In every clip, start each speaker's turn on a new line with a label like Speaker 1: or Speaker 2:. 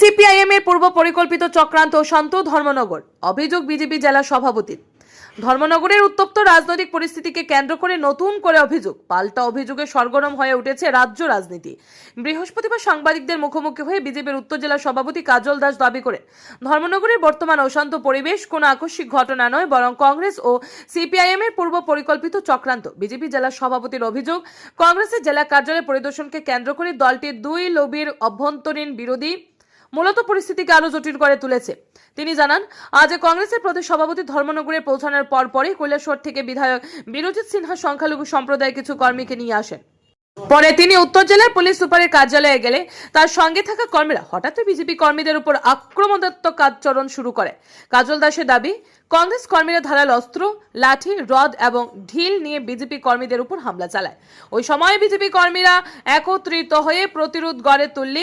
Speaker 1: CPIM এর পূর্ব পরিকল্পিত চক্রান্ত শান্ত ধর্মনগর, অভিযোগ বিজেপি জেলা সভাপতির। ধর্মনগরের উত্তপ্ত রাজনৈতিক পরিস্থিতিকে কেন্দ্র করে নতুন করে অভিযোগ, পাল্টা অভিযোগে সরগরম হয়ে উঠেছে রাজ্য রাজনীতি। বৃহস্পতিবার সাংবাদিকদের মুখোমুখি হয়ে বিজেপির উত্তর জেলা সভাপতি কাজল দাস দাবি করে ধর্মনগরের বর্তমান অশান্ত পরিবেশ কোনো আকস্মিক ঘটনা নয়, বরং কংগ্রেস ও সিপিআইএম এর পূর্ব পরিকল্পিত চক্রান্ত। বিজেপি জেলা সভাপতির অভিযোগ, কংগ্রেসের জেলা কার্যালয় পরিদর্শনকে কেন্দ্র করে দলটির দুই লবির অভ্যন্তরীণ বিরোধী মূলত পরিস্থিতিকে আরও জটিল করে তুলেছে। তিনি জানান, আজ কংগ্রেসের প্রদেশ সভাপতি ধর্মনগরে পৌঁছানোর পর পরই কৈলাসহর থেকে বিধায়ক বিরোজিৎ সিনহা সংখ্যালঘু সম্প্রদায়ের কিছু কর্মীকে নিয়ে আসেন। পরে তিনি উত্তর জেলার পুলিশ সুপারের কার্যালয়ে গেলে তার সঙ্গে থাকা কর্মীরা হঠাৎ বিজেপি কর্মীদের উপর আক্রমণাত্মক আচরণ শুরু করে। কাজল দাসের দাবি, কংগ্রেস কর্মীরা ধারাল অস্ত্র, লাঠি, রড এবং ঢিল নিয়ে বিজেপি কর্মীদের উপর হামলা চালায়। ওই সময় বিজেপি কর্মীরা একত্রিত হয়ে প্রতিরোধ গড়ে তুললে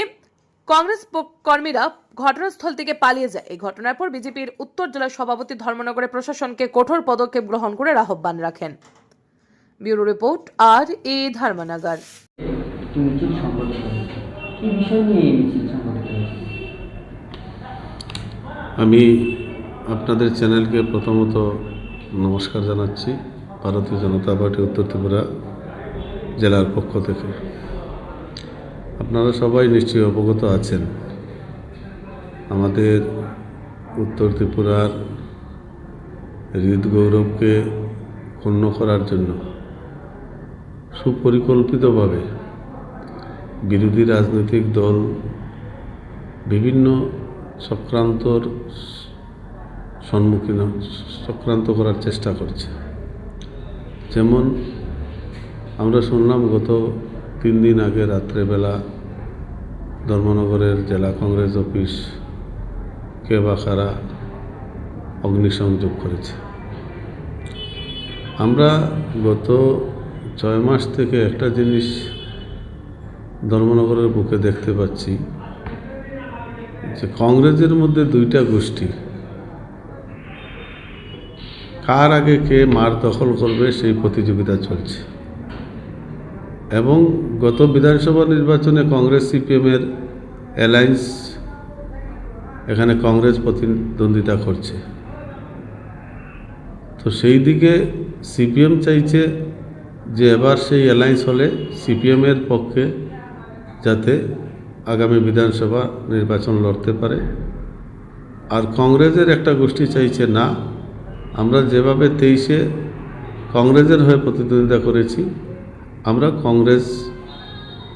Speaker 1: কংগ্রেস কর্মীরা ঘটনাস্থল থেকে পালিয়ে যায়। এই ঘটনার পর বিজেপির উত্তর জেলার সভাপতি ধর্মনগরে প্রশাসনকে কঠোর পদক্ষেপ গ্রহণ করে আহ্বান রাখেন। ব্যুরো রিপোর্ট আর এ ধর্মনগর।
Speaker 2: আমি আপনাদের চ্যানেলকে প্রথমত নমস্কার জানাচ্ছি। ভারতীয় জনতা পার্টি উত্তর ত্রিপুরা জেলার পক্ষ থেকে। আপনারা সবাই নিশ্চয়ই অবগত আছেন। আমাদের উত্তর ত্রিপুরার হৃদগৌরবকে ক্ষুণ্ণ করার জন্য সুপরিকল্পিতভাবে বিরোধী রাজনৈতিক দল বিভিন্ন চক্রান্তর সম্মুখীন চক্রান্ত করার চেষ্টা করছে। যেমন আমরা শুনলাম গত তিন দিন আগে রাত্রেবেলা ধর্মনগরের জেলা কংগ্রেস অফিস কে বাখারা অগ্নিসংযোগ করেছে। আমরা গত ছয় মাস থেকে একটা জিনিস ধর্মনগরের বুকে দেখতে পাচ্ছি যে কংগ্রেসের মধ্যে দুইটা গোষ্ঠী, কার আগে কে মার দখল করবে সেই প্রতিযোগিতা চলছে। এবং গত বিধানসভা নির্বাচনে কংগ্রেস সিপিএমের অ্যালায়েন্স এখানে কংগ্রেস প্রতিদ্বন্দ্বিতা করছে। তো সেই দিকে সিপিএম চাইছে যে এবার সেই অ্যালায়েন্স হলে সিপিএমের পক্ষে যাতে আগামী বিধানসভা নির্বাচন লড়তে পারে। আর কংগ্রেসের একটা গোষ্ঠী চাইছে, না, আমরা যেভাবে তেইশে কংগ্রেসের হয়ে প্রতিদ্বন্দ্বিতা করেছি আমরা কংগ্রেস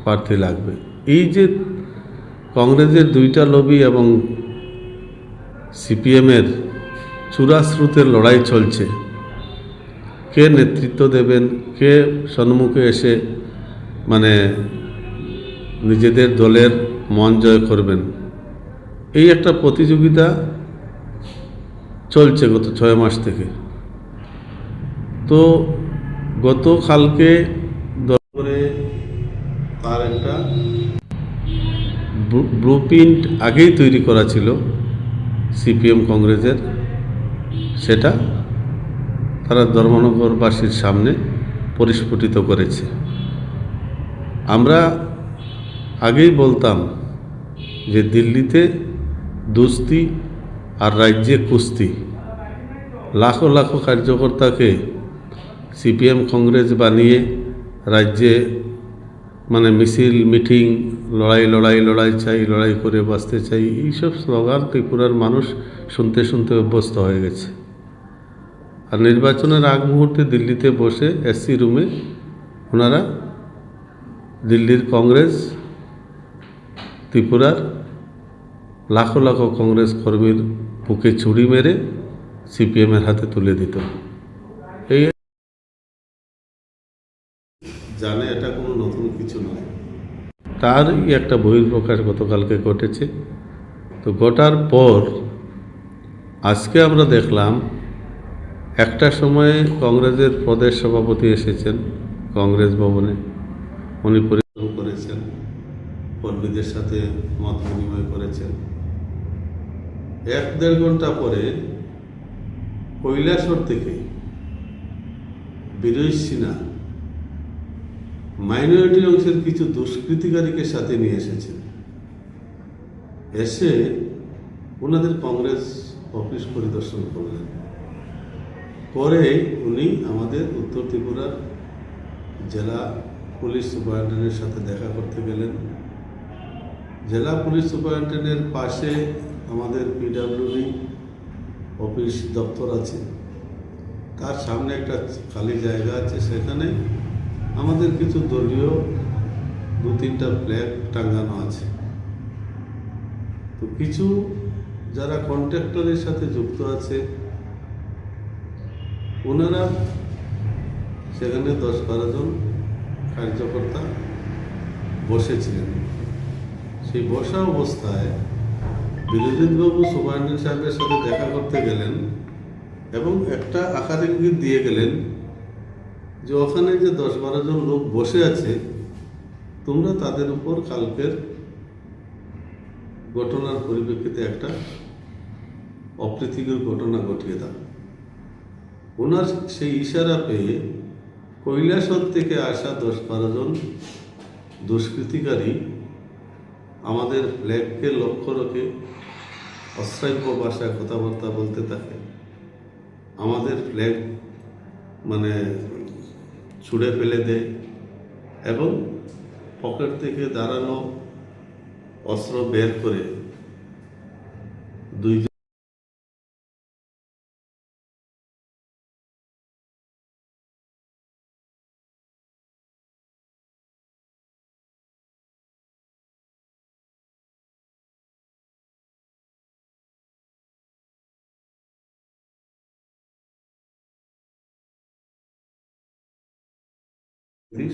Speaker 2: প্রার্থী লাগবে। এই যে কংগ্রেসের দুইটা লবি এবং সিপিএমের চূড়াস্রোতের লড়াই চলছে, কে নেতৃত্ব দেবেন, কে সম্মুখে এসে মানে নিজেদের দলের মন জয় করবেন, এই একটা প্রতিযোগিতা চলছে গত ছয় মাস থেকে। তো গতকালকে দলে তার একটা ব্লু প্রিন্ট আগেই তৈরি করা ছিল সিপিএম কংগ্রেসের। সেটা তারা ধর্মনগরবাসীর সামনে পরিস্ফুটিত করেছে। আমরা আগেই বলতাম যে দিল্লিতে দুস্তি আর রাজ্যে কুস্তি, লাখো লাখো কার্যকর্তাকে সিপিএম কংগ্রেস বানিয়ে রাজ্যে মানে মিছিল, মিটিং, লড়াই লড়াই লড়াই চাই, লড়াই করে বাঁচতে চাই, এইসব স্লোগান ত্রিপুরার মানুষ শুনতে শুনতে অভ্যস্ত হয়ে গেছে। আর নির্বাচনের আগ মুহূর্তে দিল্লিতে বসে এসসি রুমে ওনারা দিল্লির কংগ্রেস, ত্রিপুরার লাখো লাখো কংগ্রেস কর্মীর বুকে ছুরি মেরে সিপিএমের হাতে তুলে দিত। এই জানে এটা কিছু নয় তারই একটা বহির্প্রকাশ গতকালকে ঘটেছে। তো ঘটার পর আজকে আমরা দেখলাম, একটা সময়ে কংগ্রেসের প্রদেশ সভাপতি এসেছেন, কংগ্রেস ভবনে। উনি পরিশ্রম করেছেন, কর্মীদের সাথে মত বিনিময় করেছেন। এক দেড় ঘণ্টা পরে কৈলাসর থেকে বিরোধ সিনহা মাইনরিটি অংশের কিছু দুষ্কৃতিকারীকে সাথে নিয়ে এসেছেন এসে ওনাদের কংগ্রেস অফিস পরিদর্শন করলেন। করে উনি আমাদের উত্তর ত্রিপুরার জেলা পুলিশ সুপারিনটেন্ডেন্টের সাথে দেখা করতে গেলেন। জেলা পুলিশ সুপারিনটেন্ডেন্টের পাশে আমাদের পিডাব্লিউডি অফিস দপ্তর আছে। তার সামনে একটা খালি জায়গা আছে, সেখানে আমাদের কিছু দলীয় দু তিনটা ফ্ল্যাগ টাঙ্গানো আছে। তো কিছু যারা কন্ট্রাক্টরের সাথে যুক্ত আছে, ওনারা সেখানে দশ বারো জন কার্যকর্তা বসেছিলেন। সেই বসা অবস্থায় বিরোজিতবাবু সুপারিনটেন্ডেন্ট সাহেবের সাথে দেখা করতে গেলেন এবং একটা আকার ইঙ্গিত দিয়ে গেলেন যে ওখানে যে দশ বারো জন লোক বসে আছে, তোমরা তাদের উপর কালকের ঘটনার পরিপ্রেক্ষিতে একটা অপ্রীতিকর ঘটনা ঘটিয়ে দাও। ওনার সেই ইশারা পেয়ে কৈলাসর থেকে আসা দশ বারো জন দুষ্কৃতিকারী আমাদের ফ্ল্যাগকে লক্ষ্য রেখে অশ্রাব্য ভাষায় কথাবার্তা বলতে থাকে। আমাদের ফ্ল্যাগ মানে ছুঁড়ে ফেলে দেয় এবং পকেট থেকে দাঁড়ানো অস্ত্র বের করে দুইজন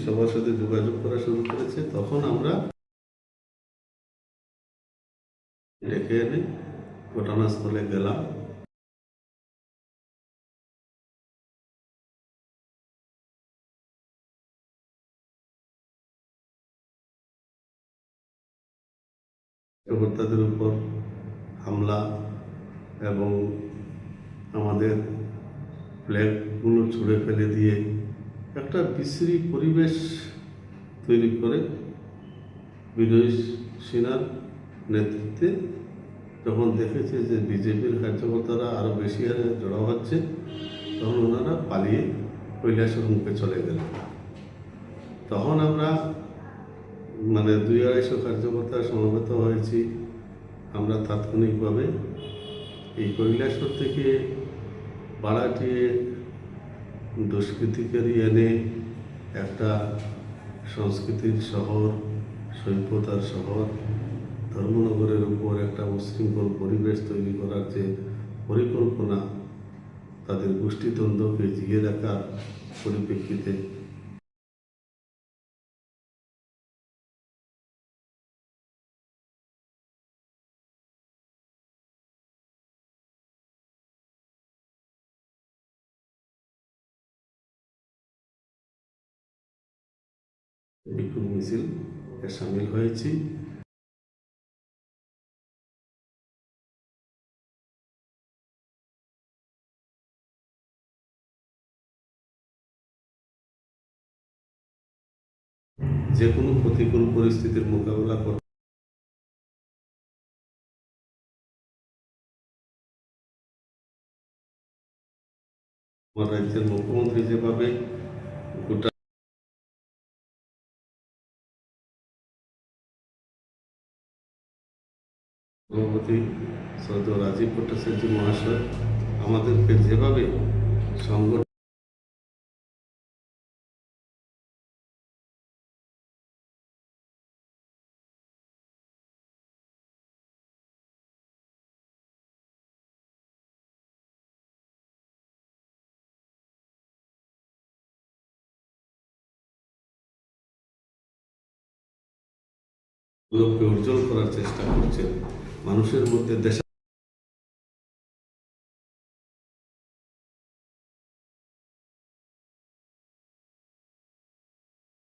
Speaker 2: সবার সাথে যোগাযোগ করা শুরু করেছে, তখন আমরা ডেকে এনে ঘটনাস্থলে গেলাম। কর্তাদের উপর হামলা এবং আমাদের ফ্ল্যাগগুলো ছুঁড়ে ফেলে দিয়ে একটা বিশ্রী পরিবেশ তৈরি করে বিজয় সিনহার নেতৃত্বে যখন দেখেছে যে বিজেপির কার্যকর্তারা আরও বেশি হারে জড়ো হচ্ছে, তখন ওনারা পালিয়ে কৈলাসের মুখে চলে গেলেন। তখন আমরা মানে দুই আড়াইশো কার্যকর্তা সমবেত হয়েছি। আমরা তাৎক্ষণিকভাবে এই কৈলাসর থেকে বাড়াটিয়ে দুষ্কৃতিকারী এনে একটা সংস্কৃতির শহর, সভ্যতার শহর, ধর্মনগরের উপর একটা উশৃঙ্খল পরিবেশ তৈরি করার যে পরিকল্পনা, তাদের গোষ্ঠীদ্বন্দ্বকে জিয়ে রাখার পরিপ্রেক্ষিতে বিক্ষোভ মিছিল সামিল হয়েছি। যে কোনো প্রতিকূল পরিস্থিতির মোকাবেলা করতে রাজ্যের মুখ্যমন্ত্রী যেভাবে গোটা সভাপতি শ্রদ্ধেয় রাজীব ভট্টাচার্য মহাশয় আমাদেরকে যেভাবে সংগঠন লোককে উজ্জ্বল করার চেষ্টা করছেন মানুষের মধ্যে দেশ